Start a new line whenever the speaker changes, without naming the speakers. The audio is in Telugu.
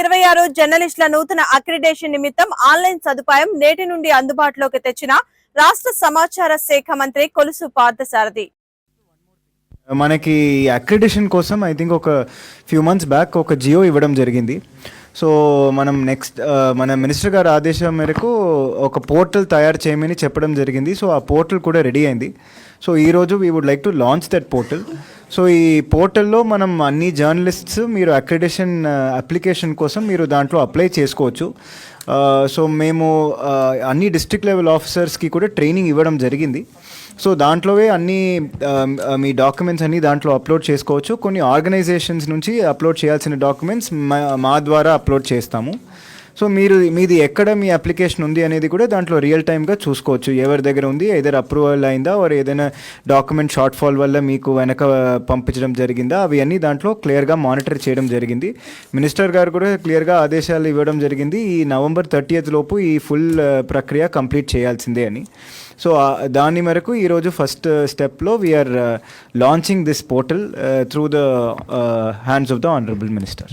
ఇరవై ఆరు జర్నలిస్టుల నూతన అక్రిడేషన్ నిమిత్తం ఆన్లైన్ సదుపాయం నేటి నుండి అందుబాటులోకి తెచ్చిన రాష్ట్ర సమాచార శాఖ మంత్రి కొలుసు పార్థసారథి.
మనకి అక్రిడేషన్ కోసం ఐ థింక్ ఒక ఫ్యూ మంత్స్ బ్యాక్ ఒక జియో ఇవ్వడం జరిగింది. సో మనం నెక్స్ట్ మన మినిస్టర్ గారి ఆదేశం మేరకు ఒక పోర్టల్ తయారు చేయమని చెప్పడం జరిగింది. సో ఆ పోర్టల్ కూడా రెడీ అయింది. సో ఈరోజు we would like to launch that portal so ఈ పోర్టల్లో మనం అన్ని జర్నలిస్ట్స్ మీరు అక్రిడేషన్ అప్లికేషన్ కోసం మీరు దాంట్లో అప్లై చేసుకోవచ్చు. సో మేము అన్ని డిస్ట్రిక్ట్ లెవెల్ ఆఫీసర్స్కి కూడా ట్రైనింగ్ ఇవ్వడం జరిగింది. సో దాంట్లోవే అన్ని మీ డాక్యుమెంట్స్ అన్నీ దాంట్లో అప్లోడ్ చేసుకోవచ్చు. కొన్ని ఆర్గనైజేషన్స్ నుంచి అప్లోడ్ చేయాల్సిన డాక్యుమెంట్స్ మా- మా ద్వారా అప్లోడ్ చేస్తాము. సో మీరు మీది ఎక్కడ మీ అప్లికేషన్ ఉంది అనేది కూడా దాంట్లో రియల్ టైమ్గా చూసుకోవచ్చు. ఎవరి దగ్గర ఉంది ఏదైనా అప్రూవల్ అయిందా ఆర్ ఏదైనా డాక్యుమెంట్ షార్ట్ ఫాల్ వల్ల మీకు వెనక పంపించడం జరిగిందా అవి అన్నీ దాంట్లో క్లియర్గా మానిటర్ చేయడం జరిగింది. మినిస్టర్ గారు కూడా క్లియర్గా ఆదేశాలు ఇవ్వడం జరిగింది. ఈ నవంబర్ థర్టీయత్ లోపు ఈ ఫుల్ uh, ప్రక్రియ కంప్లీట్ చేయాల్సిందే అని. సో దాని మేరకు ఈరోజు ఫస్ట్ స్టెప్లో we're launching this portal through the hands of the honourable minister